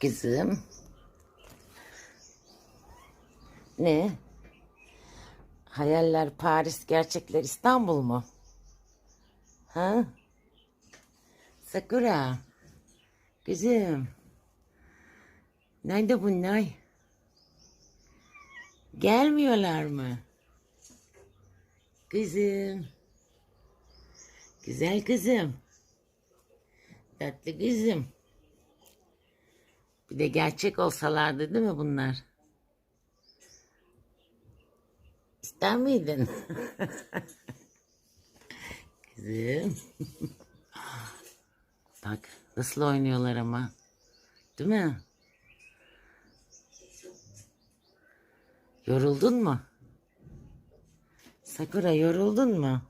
Kızım. Ne? Hayaller Paris, gerçekler İstanbul mu? Ha? Sakura. Kızım. Nerede bunlar? Gelmiyorlar mı? Kızım. Güzel kızım. Tatlı kızım. Bir de gerçek olsalardı değil mi bunlar? İster miydin? Kızım. Bak nasıl oynuyorlar ama. Değil mi? Yoruldun mu? Sakura yoruldun mu?